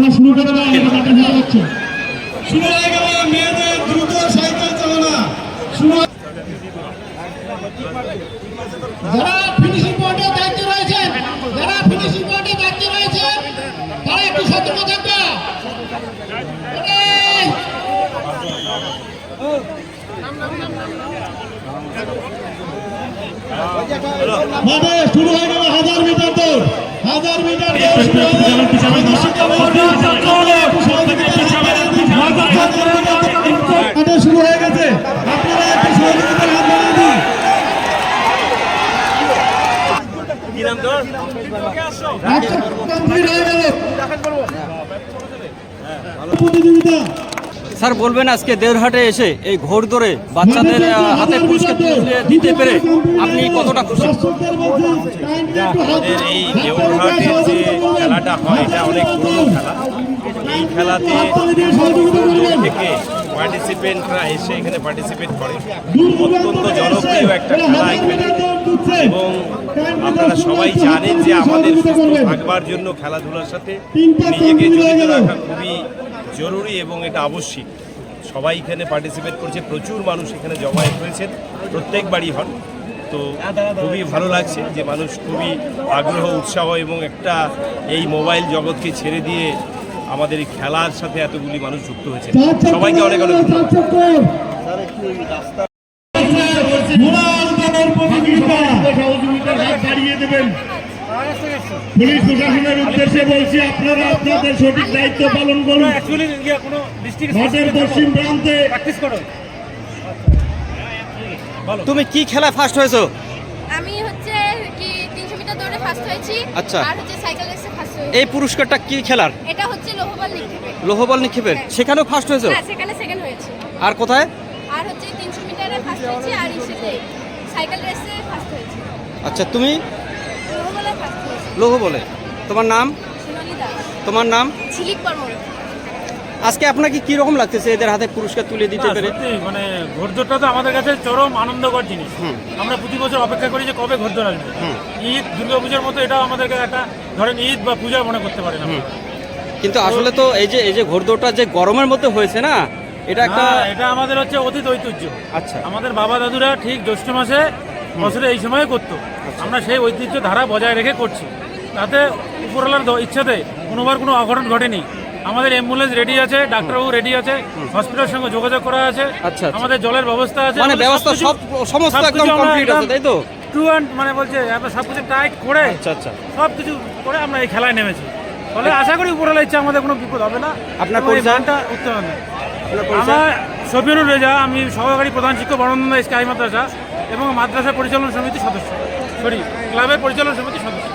মাঠটা শুরু করে এটা মাঠে শুরু হচ্ছে। শুরু হয়ে গেল মেয়েদের দ্রুত সাইকেল চালনা। শুরু যারা ফিনিশিং পয়েন্টে দায়িত্ব রয়েছে যারা ফিনিশিং পয়েন্টে দায়িত্ব রয়েছে তারা একটু সতর্ক থাকবে। শুরু হয়ে গেল হাজার মিটার দৌড় শুরু হয়ে গেল। মাঠে শুরু হয়ে গেছে আপনারা একটু সহযোগিতার হাত বাড়িয়ে দিন স্যার বলবেন আজকে দেড়হাটে এসে এই ঘোর ধরে বাচ্চাদের হাতে পুরস্কার দিতে পেরে আপনি কতটা খুশি? আমাদের এই দেওঘাটের যে খেলাটা হয় এটা অনেক পুরনো খেলা। এই খেলাতে থেকে পার্টিসিপেন্টরা এসে এখানে পার্টিসিপেট করে। অত্যন্ত জনপ্রিয় একটা খেলা এখানে। এবং আপনারা সবাই জানেন যে আমাদের সুস্থ থাকবার জন্য খেলাধুলার সাথে নিজেকে জড়িত রাখা খুবই জরুরি এবং এটা আবশ্যিক। সবাই এখানে পার্টিসিপেট করছে। প্রচুর মানুষ এখানে জমায়েত হয়েছেন। প্রত্যেকবারই হন। তো খুবই ভালো লাগছে যে মানুষ খুবই আগ্রহ উৎসাহ এবং একটা এই মোবাইল জগৎকে ছেড়ে দিয়ে আমাদের এই খেলার সাথে এতগুলি মানুষ যুক্ত হয়েছে। সবাইকে অনেক অনেক পুলিশ প্রশাসনের উদ্দেশ্যে বলছি আপনারা আপনাদের সঠিক দায়িত্ব পালন করুন। মাঠের পশ্চিম প্রান্তে তুমি কি খেলা ফার্স্ট হয়েছো আমি হচ্ছে কি তিনশো মিটার দৌড়ে ফার্স্ট হয়েছি। আচ্ছা। আর হচ্ছে সাইকেল রেসে ফার্স্ট হয়েছি। এই পুরস্কারটা কি খেলার? এটা হচ্ছে লোহবল নিক্ষেপে লোহবল নিক্ষেপের। হ্যাঁ। সেখানেও ফার্স্ট হয়েছো? হ্যাঁ সেখানে সেকেন্ড হয়েছে। আর কোথায়? আর হচ্ছে তিনশো মিটারে ফার্স্ট হয়েছি আর ইসেতে। সাইকেল রেসে ফার্স্ট হয়েছি। আচ্ছা তুমি? লোহবলে ফার্স্ট হয়েছি। লোহ বলে তোমার নাম? সোনালি দাস। তোমার নাম? ঝিলিক বর্মন আজকে আপনাকে কি রকম লাগতেছে এদের হাতে পুরস্কার তুলে দিতে না, পেরে? মানে ঘোরদৌড়টা তো আমাদের কাছে চরম আনন্দকর জিনিস। আমরা প্রতি বছর অপেক্ষা করি যে কবে ঘোরদৌড় আসবে। ঈদ দুর্গাপূজার মতো এটাও আমাদেরকে একটা ধরেন ঈদ বা পূজা মনে করতে পারেন আমরা। কিন্তু আসলে তো এই যে এই যে ঘোরদৌড়টা যে গরমের মধ্যে হয়েছে না এটা একটা না, এটা আমাদের হচ্ছে অতীত ঐতিহ্য। আচ্ছা। আমাদের বাবা দাদুরা ঠিক জ্যৈষ্ঠ মাসে বছরে এই সময় করতো। আচ্ছা। আমরা সেই ঐতিহ্য ধারা বজায় রেখে করছি। তাতে উপরওয়ালার ইচ্ছাতে কোনোবার কোনো অঘটন ঘটেনি। আমাদের অ্যাম্বুলেন্স রেডি আছে ডাক্তারবাবু রেডি আছে হসপিটালের সঙ্গে যোগাযোগ করা আছে আচ্ছা, আচ্ছা। আমাদের জলের ব্যবস্থা আছে। মানে ব্যবস্থা সব সমস্ত একদম কমপ্লিট আছে তাই তো? টু অ্যান্ড মানে বলছে এত সব কিছু টাইট করে আচ্ছা আচ্ছা। সব কিছু করে আমরা এই খেলায় নেমেছি। ফলে আশা করি উপরওয়ালা ইচ্ছা আমাদের কোনো বিপদ হবে না। আপনার এবং এই পরিচয়? গানটা উঠতে হবে? আমার সফিনুর রেজা আমি সহকারী প্রধান শিক্ষক বরন্দা স্কাই মাদ্রাসা এবং মাদ্রাসা পরিচালনা সমিতির সদস্য। সরি ক্লাবের পরিচালনা সমিতির সদস্য।